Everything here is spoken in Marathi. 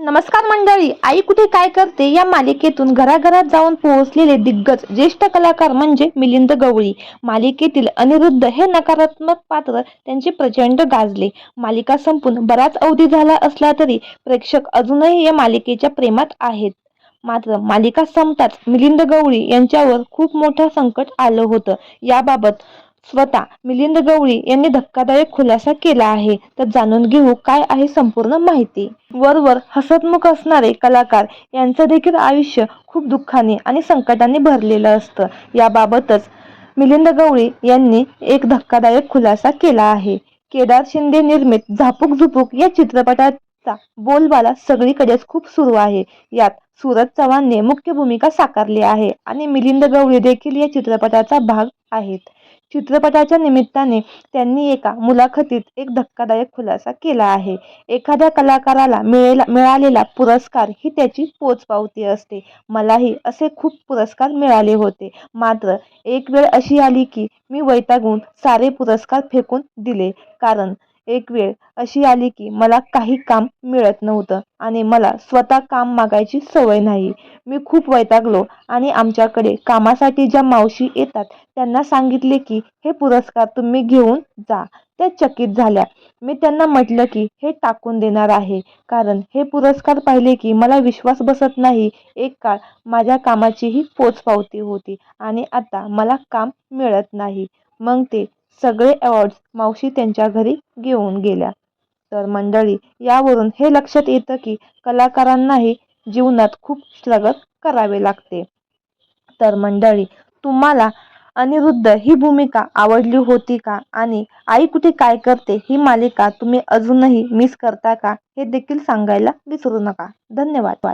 नमस्कार मंडळी आई कुठे काय करते या मालिकेतून घराघरात जाऊन पोहोचलेले दिग्गज ज्येष्ठ कलाकार म्हणजे मिलिंद गवळी. मालिकेतील अनिरुद्ध हे नकारात्मक पात्र त्यांचे प्रचंड गाजले. मालिका संपून बराच अवधी झाला असला तरी प्रेक्षक अजूनही या मालिकेच्या प्रेमात आहेत. मात्र मालिका संपताच मिलिंद गवळी यांच्यावर खूप मोठं संकट आलं होतं. याबाबत स्वतः मिलिंद गवळी यांनी धक्कादायक खुलासा केला आहे. तर जाणून घेऊ काय आहे संपूर्ण माहिती. वरवर हसतमुख असणारे कलाकार यांचं देखील आयुष्य खूप दुःखाने आणि संकटाने भरलेलं असतं. याबाबतच मिलिंद गवळी यांनी एक धक्कादायक खुलासा केला आहे. केदार शिंदे निर्मित झापूक झुपूक या चित्रपटाचा बोलबाला सगळीकडेच खूप सुरू आहे. यात सूरज चव्हाणने मुख्य भूमिका साकारली आहे आणि मिलिंद गवळी देखील या चित्रपटाचा भाग आहेत. चित्रपटाच्या निमित्ताने त्यांनी एका मुलाखतीत एक धक्कादायक खुलासा केला आहे. एखाद्या कलाकाराला मिळेला मिळालेला पुरस्कार ही त्याची पोचपावती असते. मलाही असे खूप पुरस्कार मिळाले होते. मात्र एक वेळ अशी आली की मी वैतागून सारे पुरस्कार फेकून दिले. कारण एक वेळ अशी आली की मला काही काम मिळत नव्हतं आणि मला स्वतः काम मागायची सवय नाही. मी खूप वैतागलो आणि आमच्याकडे कामासाठी ज्या मावशी येतात त्यांना सांगितले की हे पुरस्कार तुम्ही घेऊन जा. त्या चकित झाल्या. मी त्यांना म्हटलं की हे टाकून देणार आहे. कारण हे पुरस्कार पाहिले की मला विश्वास बसत नाही. एक काळ माझ्या कामाचीही पोचपावती होती आणि आता मला काम मिळत नाही. मग ते सगळे अवॉर्ड्स मावशी त्यांच्या घरी घेऊन गेल्या. तर मंडळी यावरून हे लक्षात येतं की कलाकारांनाही जीवनात खूप स्ट्रगल करावे लागते. तर मंडळी तुम्हाला अनिरुद्ध ही भूमिका आवडली होती का? आणि आई कुठे काय करते? ही मालिका तुम्ही अजूनही मिस करता का? हे देखील सांगायला विसरू नका. धन्यवाद.